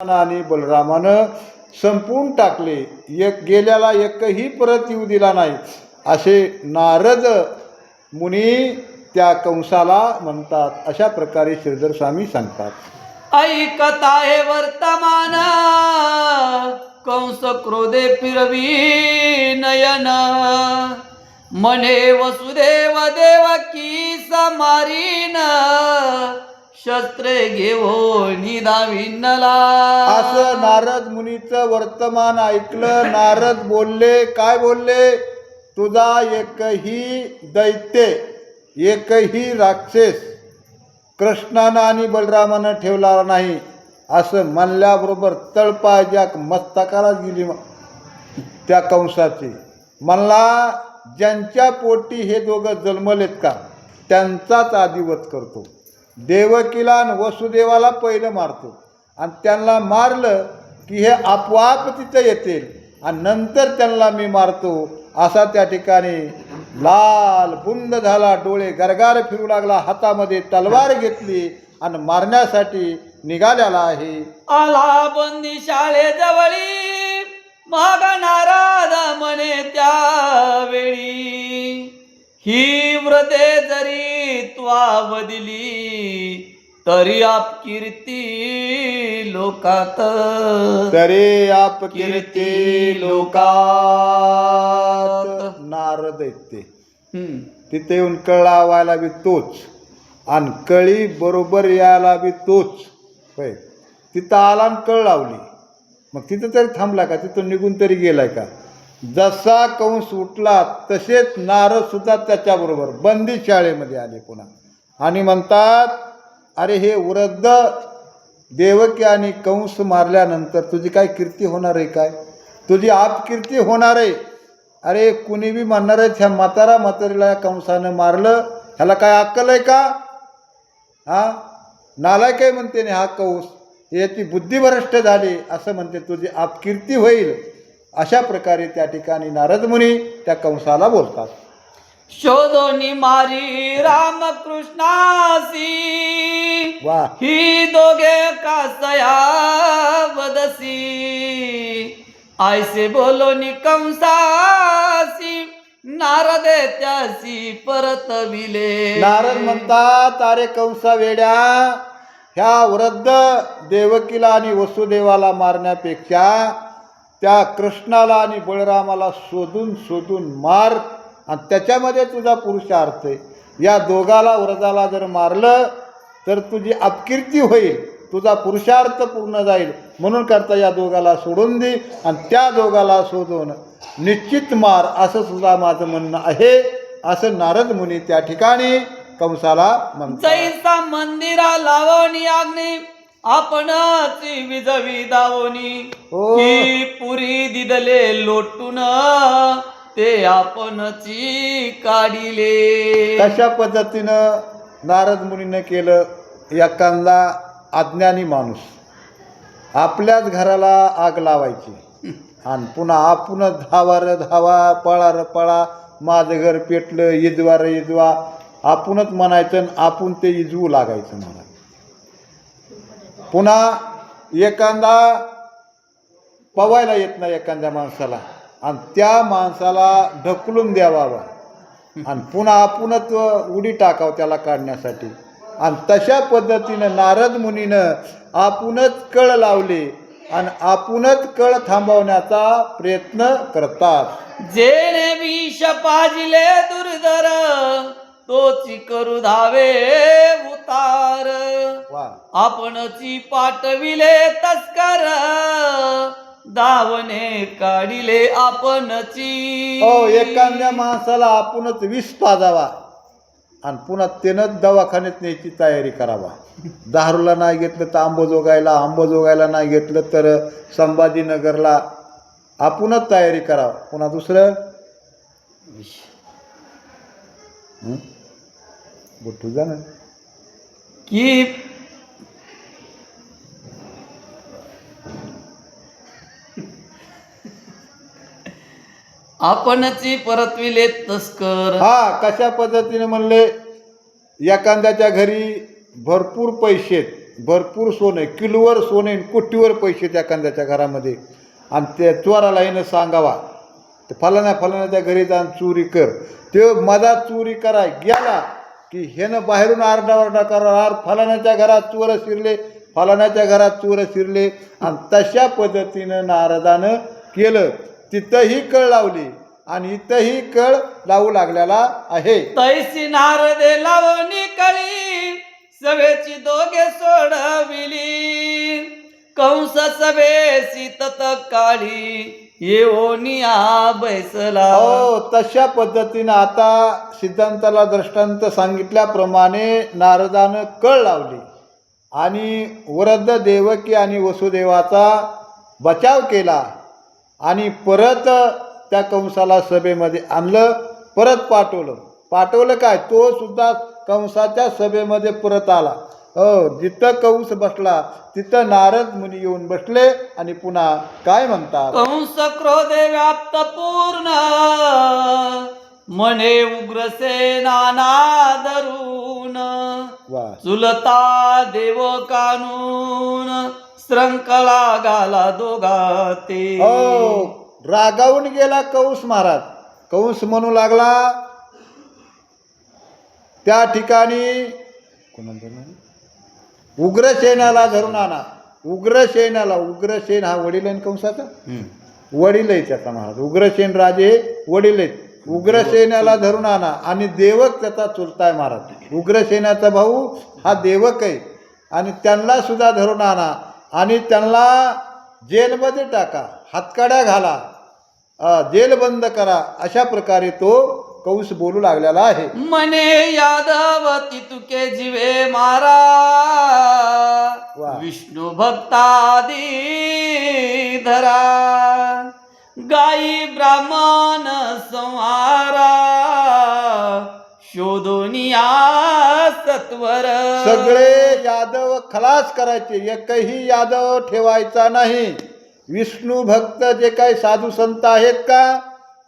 आणि बलरामानं संपून टाकले. एक गेल्याला एकही परत येऊ दिला नाही. असे नारद मुनी त्या कंसाला म्हणतात. अशा प्रकारे श्रीधर स्वामी सांगतात. ऐकता हे वर्तमान. कंस क्रोधे फिरवी नयन. मने वसुदेव देवकी समारीन. शस्त्रे घेऊन दाविनला असं नारद मुनीचं वर्तमान ऐकलं नारद बोलले काय बोलले? तुझा एकही दैत्य एकही राक्षस कृष्णानं आणि बलरामानं ठेवला नाही. असं म्हणल्याबरोबर तळपायच्या मस्तकाला गेली त्या कंसाची. म्हणला ज्यांच्या पोटी हे दोघं जन्मलेत का त्यांचाच आदिवत करतो. देवकीला आणि वसुदेवाला पहिलं मारतो. आणि त्यांना मारलं की हे आपोआप तिथं येतील. आणि नंतर त्यांना मी मारतो. असा त्या ठिकाणी लाल बुंद झाला डोळे गरगार फिरू लागला हातामध्ये तलवार घेतली आणि मारण्यासाठी निघालेला आहे. आला बंदी शाळेजवळी माग नाराज म्हणे त्यावेळी. ही व्रते जरी त्वा बदली तरी आप कीर्ती लोकात. तरे आप कीर्ती लोकात. नारद आहेत ते. हम्म. तिथे येऊन कळ लावायला बी तोच. आणि कळी बरोबर यायला बी तोच. होय. तिथं आला आणि कळ लावली. मग तिथं तरी थांबला का? तिथून निघून तरी गेलाय का? जसा कंस उठला तसेच नारद सुद्धा त्याच्याबरोबर बंदी शाळेमध्ये आले पुन्हा. आणि म्हणतात अरे हे वृद्ध देवकी आणि कंस मारल्यानंतर तुझी काय कीर्ती होणार आहे काय? तुझी आपकीर्ती होणार आहे. अरे कुणी बी म्हणणार आहे ह्या म्हातारा म्हातारीला या कंसानं मारलं ह्याला काय अक्कल आहे का? हा? नालाय काय म्हणते ना हा कंस. याची बुद्धिभ्रष्ट झाली असं म्हणते तुझी आपकीर्ती होईल. अशा प्रकारे त्या ठिकाणी नारद मुनी त्या कंसाला बोलतात. शोधोनी मारी रामकृष्णासी. वा. ही दोघे कासया वदसी. आयसे बोलो कंसासी. नारदे त्यासी परतविले नारद म्हणतात अरे कंसा वेड्या ह्या वृद्ध देवकीला आणि वसुदेवाला मारण्यापेक्षा त्या कृष्णाला आणि बळरामाला शोधून शोधून मार आणि त्याच्यामध्ये तुझा पुरुषार्थ आहे. या दोघाला व्रजाला जर मारलं तर तुझी अपकीर्ती होईल तुझा पुरुषार्थ पूर्ण जाईल. म्हणून करता या दोघाला सोडून दे आणि त्या दोघाला शोधून निश्चित मार असं सुद्धा माझं म्हणणं आहे असं नारद मुनी त्या ठिकाणी कंसाला म्हणतात. मंदिरा लावणी अग्नी आपणच विजवी दावणी. हो. ही पुरी दिदले लोटून ते आपणची काढिले. कशा पद्धतीनं नारद मुनीनं केलं एखादा अज्ञानी माणूस. आपल्याच घराला आग लावायची. आणि पुन्हा आपण धावा र धावा पळा र पळा माझं घर पेटलं इजवा र इजवा. आपणच म्हणायचं आणि आपण ते इजवू लागायचं मला. पुन्हा एखादा पवायला येत नाही एखाद्या माणसाला. आणि त्या माणसाला ढकलून द्यावा आणि पुन्हा आपणच उडी टाकावं त्याला काढण्यासाठी. आणि तशा पद्धतीनं नारद मुनीनं आपणच कळ लावले आणि आपणच कळ थांबवण्याचा प्रयत्न करतात. जेणे विष पाजिले दुर्धर. तोची करू धावे उतार. वा. आपणची पाठविले तस्कर. दावणे काढिले आपणची. हो एखाद्या माणसाला आपणच विष पाजावा आणि पुन्हा त्यानं दवाखान्यात न्यायची तयारी करावा. दारूला नाही घेतलं तर आंबोजोगायला आंबोजोगायला नाही घेतलं तर संभाजीनगरला आपणच तयारी करावं. पुन्हा दुसरं? हं? बुट्टू जा ना. की आपणची परतविले तस्कर. हा कशा पद्धतीने म्हणले? एखाद्याच्या घरी भरपूर पैसे भरपूर सोनं आहे किलोवर सोनं कोटीवर पैसे त्या कंदाच्या घरामध्ये. आणि त्या चोराला येणं सांगावा ते फलाण्या फलाण्याच्या घरी जाऊन चोरी कर. ते मधात चोरी कराय गेला की ह्यानं बाहेरून आरडाओरडा करा फलाण्याच्या घरात चोर शिरले फलाण्याच्या घरात चोर शिरले. आणि तशा पद्धतीनं नारदानं केलं. तिथंही कळ लावली आणि इथंही कळ लावू लागलेला आहे. तैसी नारदे लावणी कळी सभेची दोघे सोडविली. कंस सभेसी तत काढी येऊनिया बैसला. हो तशा पद्धतीनं आता सिद्धांताला दृष्टांत सांगितल्याप्रमाणे नारदानं कळ लावली. आणि वरद देवकी आणि वसुदेवाचा बचाव केला. आणि परत त्या कंसाला सभेमध्ये आणलं परत पाठवलं. पाठवलं काय? तो सुद्धा कंसाच्या सभेमध्ये परत आला. हो जिथं कंस बसला तिथं नारद मुनी येऊन बसले आणि पुन्हा काय म्हणतात? कंस क्रोधे व्याप्त पूर्ण. मने उग्रसेना धरून वा. चुलता देव कानून. श्रंखला गाला दोघा ते हो रागावून गेला कंस महाराज. कंस म्हणू लागला त्या ठिकाणी उग्रसेनाला धरून आणा. उग्रसेनाला उग्रसेन हा वडील आहे कंसाचा. वडील आहे त्याचा महाराज. उग्रसेन राजे वडील आहेत. उग्रसेनाला धरून आणा आणि देवक त्याचा आहे महाराज. उग्रसेनाचा भाऊ हा देवक आहे. आणि त्यांना सुद्धा धरून आणा. आणि त्यांना जेलमध्ये टाका. हातकड्या घाला. अ, जेल बंद करा. अशा प्रकारे तो कंस बोलू लागलेला आहे. मने यादवती तुके जीवे मारा. विष्णू भक्तादी धरा. गाई ब्राह्मण संहारा. शोधोनिया सत्वर सगळे यादव खलास करायचे. एकही यादव ठेवायचा नाही. विष्णू भक्त जे काही साधू संत आहेत का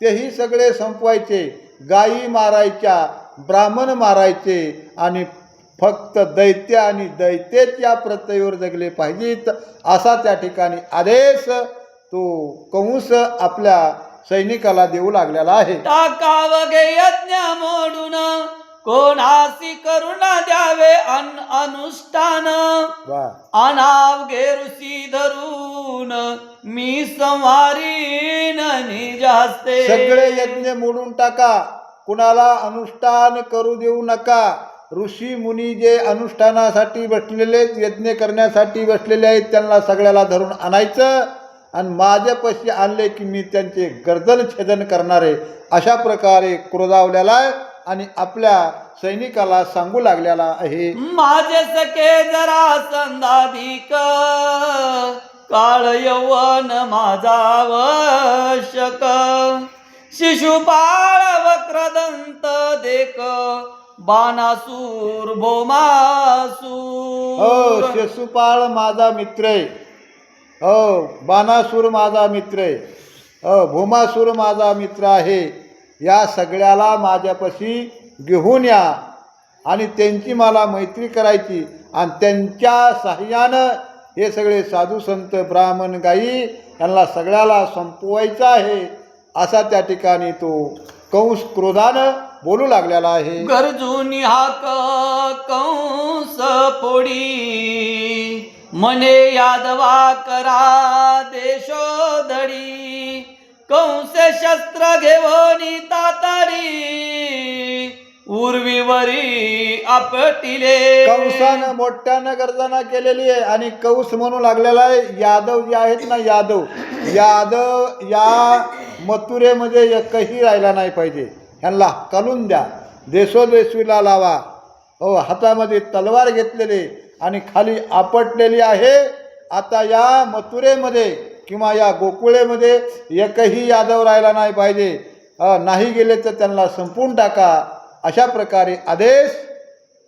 तेही सगळे संपवायचे. गायी मारायच्या ब्राह्मण मारायचे आणि फक्त दैत्य आणि दैत्येच या प्रत्ययावर जगले पाहिजेत असा त्या ठिकाणी आदेश तो कंस आपल्या सैनिकाला देऊ लागलेला आहे. टाकावगे यज्ञ मोडून. कोणासी करुण द्यावे अन अनुष्ठान? वा. अनावघे ऋषी धरून मी संवारीन निजास्ते सगळे यज्ञ मोडून टाका. कुणाला अनुष्ठान करू देऊ नका. ऋषी मुनी जे अनुष्ठानासाठी बसलेले यज्ञ करण्यासाठी बसलेले आहेत त्यांना सगळ्याला धरून आणायचं आणि माझ्यापाशी आणले की मी त्यांचे गर्दन छेदन करणारे. अशा प्रकारे क्रोधावलेला आहे आणि आपल्या सैनिकाला सांगू लागलेला आहे माझे सखे जरा संधाधिक काळ यौवन माझा वशक शिशुपाळ वक्रदंत देक बाणासूर हो भोमासूर शिशुपाळ माझा मित्र आहे. हो बाणासूर माझा मित्र आहे. हो भूमासूर माझा मित्र आहे. या सगळ्याला माझ्यापाशी घेऊन या. आणि त्यांची मला मैत्री करायची. आणि त्यांच्या साह्यानं हे सगळे साधू संत ब्राह्मण गाई यांना सगळ्याला संपवायचं आहे. असा त्या ठिकाणी तो कंस क्रोधानं बोलू लागलेला आहे. गरजून हाक कंस पोडी मने यादवा करा देशोधडी. कंसे शस्त्र घेऊन तातडी उर्वीवरी आपटिले. कंसानं मोठ्यानं गर्जना केलेली आहे आणि कंस म्हणू लागलेला आहे यादव जे आहेत ना यादव यादव या मथुरेमध्ये एकही राहिला नाही पाहिजे. ह्यांना कलून द्या देशोदेशीला लावा. हो हातामध्ये तलवार घेतलेले आणि खाली आपटलेली आहे. आता या मथुरेमध्ये किंवा या गोकुळेमध्ये एकही यादव राहिला नाही पाहिजे. नाही गेले तर त्यांना संपून टाका. अशा प्रकारे आदेश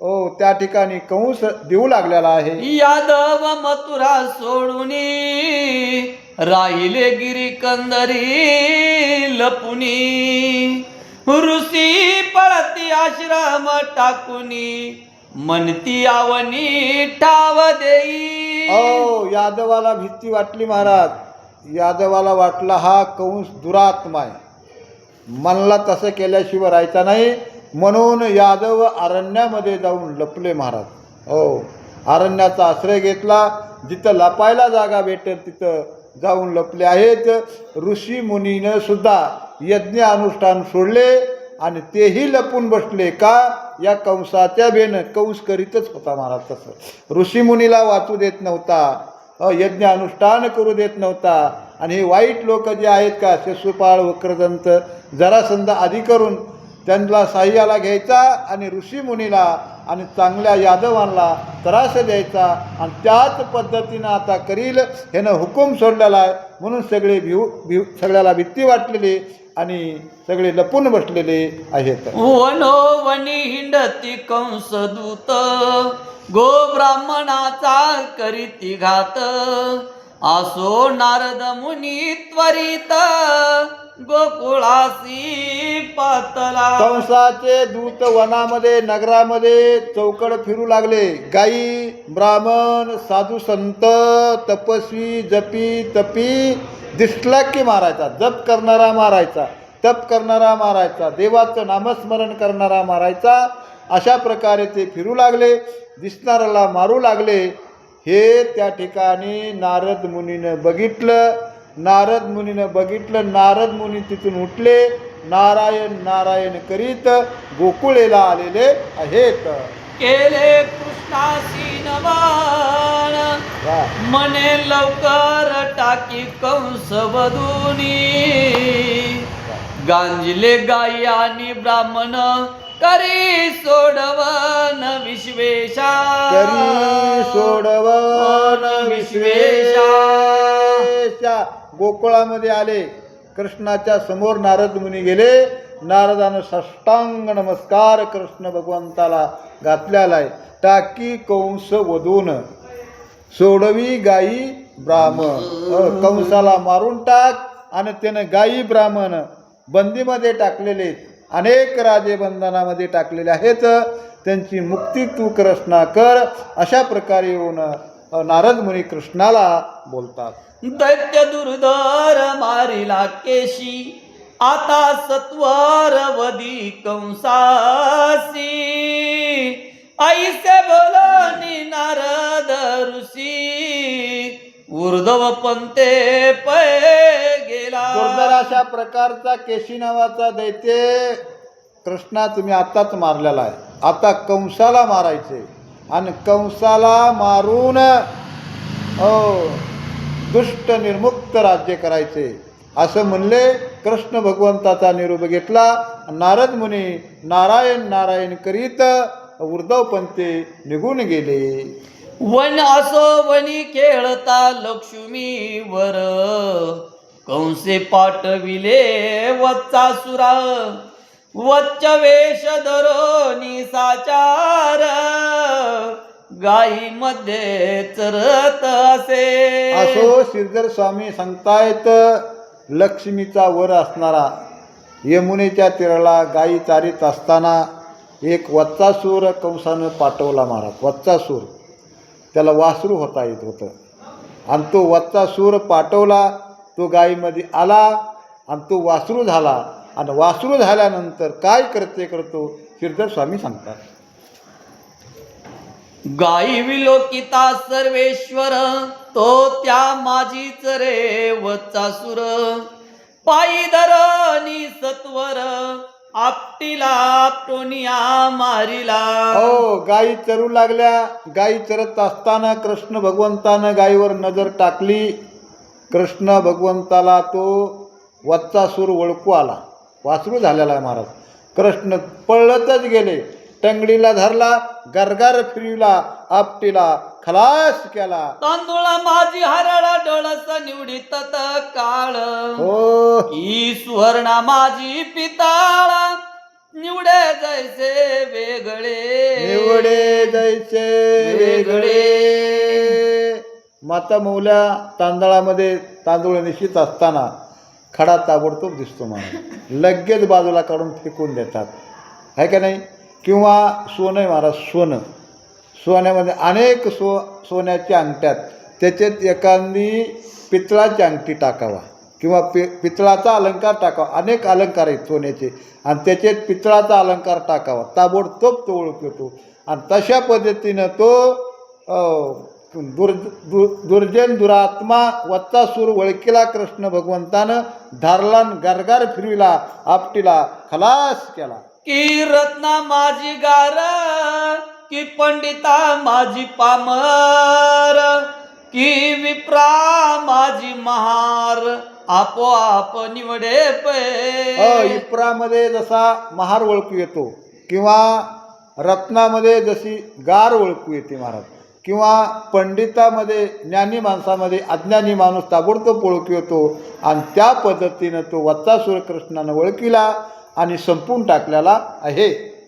हो त्या ठिकाणी कंस देऊ लागलेला आहे. यादव मथुरा सोडून राहिले गिरी कंदरी लपुनी. ऋषी पळती आश्रम टाकुनी म्हणती आवनी ठाव देई. ओ यादवाला भीती वाटली महाराज. यादवाला वाटला हा कंस दुरात्मा आहे. मनला तसं केल्याशिवाय राहायचा नाही म्हणून यादव अरण्यामध्ये जाऊन लपले महाराज. हो अरण्याचा आश्रय घेतला जिथं लपायला जागा भेटेल तिथं जाऊन लपले आहेत. ऋषी मुनीनं सुद्धा यज्ञ अनुष्ठान सोडले आणि तेही लपून बसले का? या कंसाच्या बेनं कंस करीतच होता महाराज तसं. ऋषीमुनीला वाचू देत नव्हता. यज्ञ अनुष्ठान करू देत नव्हता. आणि हे वाईट लोक जे आहेत का शिशुपाळ वक्रदंत जरासंध आधी करून त्यांना साह्याला घ्यायचा आणि ऋषीमुनीला आणि चांगल्या यादवांना त्रास द्यायचा आणि त्याच पद्धतीनं आता करील ह्यानं हुकूम सोडलेला आहे. म्हणून सगळे भिव भिव सगळ्याला भीती वाटलेली आणि सगळे लपून बसलेले आहेत. वनो वनी हिंडती कंस दूत. गो ब्राह्मणाचा करीती घात. असो नारद मुनी त्वरित गोकुळासी पातला. कंसाचे दूत वनामध्ये नगरामध्ये चौकड फिरू लागले. गाई ब्राह्मण साधू संत तपस्वी जपी तपी दिसला की मारायचा. जप करणारा मारायचा. तप करणारा मारायचा. देवाचं नामस्मरण करणारा मारायचा. अशा प्रकारे ते फिरू लागले दिसणाऱ्याला मारू लागले. हे त्या ठिकाणी नारद मुनीनं बघितलं. नारद मुनीनं बघितलं. नारद मुनी तिथून उठले. नारायण नारायण करीत गोकुळेला आलेले आहेत. केले कृष्णासी नवान. मने लवकर टाकी कंस वधुनी. गांजले गाई आणि ब्राह्मण करी सोडवन विश्वेशा. करी सोडवन विश्वेशा. गोकुळामध्ये आले कृष्णाच्या समोर नारद मुनी गेले नारदानं साष्टांग नमस्कार कृष्ण भगवंताला घातलेला आहे टाकी कंस वधून सोडवी गाई ब्राह्मण. कंसाला मारून टाक आणि त्यानं गाई ब्राह्मण बंदीमध्ये टाकलेले आहेत. अनेक राजे बंधनामध्ये टाकलेले आहेत. त्यांची मुक्ती तू कृष्णा कर. अशा प्रकारे येऊन नारद मुनी कृष्णाला बोलतात. दैत्य दुर्धर मारिला केशी आता सत्वार वदी कंसासी. ऐसे बोलनी नारद ऋषी उर्धव पंते पै गेला दुर्धर अशा प्रकारचा केशी नावाचा दैत्य कृष्णा तुम्ही आत्ताच मारलेला आहे. आता कंसाला मारायचे. आणि कंसाला मारून दुष्ट निर्मुक्त राज्य करायचे. असं म्हणले कृष्ण भगवंताचा निरोप घेतला. नारद मुनी नारायण नारायण करीत उर्धव पंते निघून गेले. वन असो वनी खेळता लक्ष्मी वर कंसे पाठविले वच्चा सुरा. वच्च वेश धरो साचार. गाई मध्ये चरत असे. असो श्रीधर स्वामी सांगतायत लक्ष्मीचा वर असणारा. यमुनेच्या तीराला गायी चारित असताना एक वत्सासूर कंसानं पाठवला महाराज वत्सासूर. त्याला वासरू होता येत होतं. आणि तो वत्सासूर पाठवला तो गायीमध्ये आला आणि तो वासरू झाला. आणि वासरू झाल्यानंतर काय करते करतो? श्रीधर स्वामी सांगतात. गाई विलोकिता सर्वेश्वर तो त्या माझीच रे वच्चा सुर. पायी धरणी सत्वर आपटीला आपटोनिया मारिला. हो गायी चरू लागल्या. गायी चरत असताना कृष्ण भगवंतानं गायीवर नजर टाकली. कृष्ण भगवंताला तो वत्सासूर ओळखू आला. वासरू झालेला आहे महाराज. कृष्ण पळतच गेले. टंगडीला धरला गरगर फिरविला आपटीला खलास केला. तांदूळा माझी हरळा डोळस निवडीत काळ हो. ही सुवर्णा माझी पिताळा. निवडे जैसे वेगळे. निवडे जैसे वेगळे. माता मौल्या तांदळामध्ये तांदूळ निश्चित असताना खडा ताबडतोब दिसतो मला लगेच बाजूला काढून फेकून देतात. आहे का नाही? किंवा सोनं आहे महाराज सोनं. सोन्यामध्ये अनेक सो सोन्याच्या अंगठ्यात त्याच्यात एखादी पितळाची अंगठी टाकावा किंवा पि पितळाचा अलंकार टाकावा. अनेक अलंकार आहेत सोन्याचे. आणि त्याच्यात पितळाचा अलंकार टाकावा. ताबडतोब तो ओळख येतो आणि तशा पद्धतीनं तो दुर् दु दुर्जन दुरात्मा वत्तासूर वळकीला कृष्ण भगवंतानं धारला गरगार फिरविला आपटीला खलास केला. की रत्ना माझी गार की पंडिता माझी पामर की विप्रा माझी महार आपोआप निवडे इप्रामध्ये जसा महार ओळखू येतो किंवा रत्नामध्ये जशी गार ओळखू येते महाराज. किंवा पंडितामध्ये ज्ञानी माणसामध्ये अज्ञानी माणूस ताबडतोब ओळखी येतो आणि त्या पद्धतीनं तो वत्सासूर सूर्यकृष्णानं ओळखीला आणि संपून टाकलेला आहे.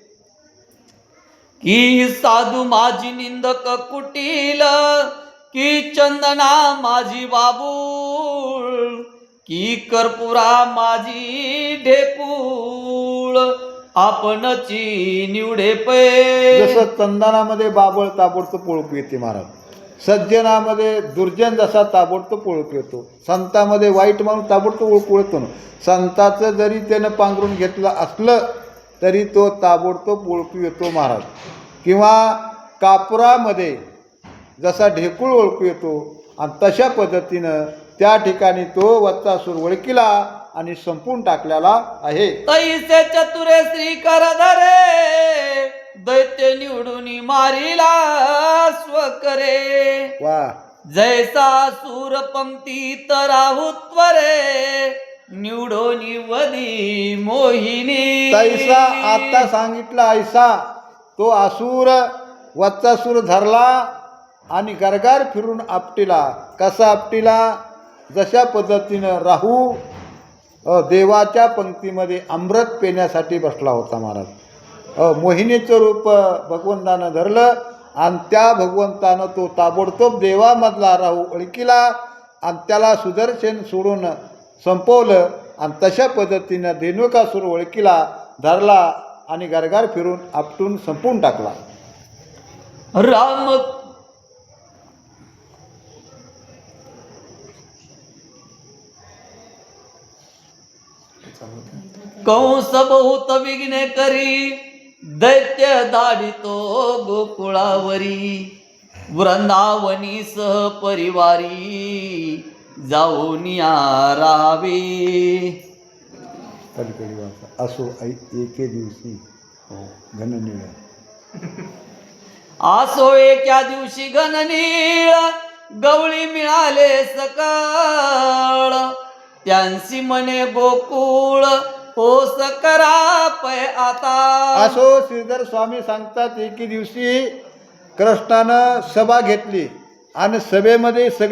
की साधू माझी निंदक कुटील की चंदना माझी बाबूळ की कर्पुरा माझी ढेकूळ आपणची निवडे पै. जसं चंदनामध्ये बाबळ ताबडतोब ओळखू येते महाराज. सज्जनामध्ये दुर्जन जसा ताबडतोब ओळखू येतो. संतामध्ये वाईट माणूस ताबडतोब ओळखू येतो ना. संताचं जरी त्यानं पांघरून घेतलं असलं तरी तो ताबडतोब ओळखू येतो महाराज. किंवा कापुरामध्ये जसा ढेकूळ ओळखू येतो आणि तशा पद्धतीनं त्या ठिकाणी तो वत्तासूर ओळखीला आणि संपून टाकलेला आहे. तैसे चतुरे श्री करधरे दैत्य निवडून मारिला स्वकरे. वा. जैसा सूर पंक्ती तराहुत्वरे निवडोनी वदी मोहिनी. तैसा आता सांगितला ऐसा तो असुर वत्सासूर धरला आणि गरगार फिरून आपटीला. कसा आपटीला? जशा पद्धतीनं राहू देवाच्या पंक्तीमध्ये अमृत पेण्यासाठी बसला होता महाराज. मोहिनीचं रूप भगवंतानं धरलं आणि त्या भगवंतानं तो ताबडतोब देवामधला राहू ओळखीला आणि त्याला सुदर्शन सोडून संपवलं आणि तशा पद्धतीनं धेनुकासूर ओळखीला धरला आणि गरगार फिरून आपटून संपून टाकला. राम कंस बहुत विघ्ने करी दैत्य दाडितो गोकुळावरी. वृंदावनी सह परिवारी जाऊन या राहावे वाचा असो ऐ एके दिवशी हो. घननिळ आसो एका दिवशी घननीळ गवळी मिळाले सकाळ. त्यांची मने गोकुळ हो सकरा पै आता. असो श्रीधर स्वामी सांगतात एके दिवशी कृष्णानं सभा घेतली आणि सभेमध्ये सगळे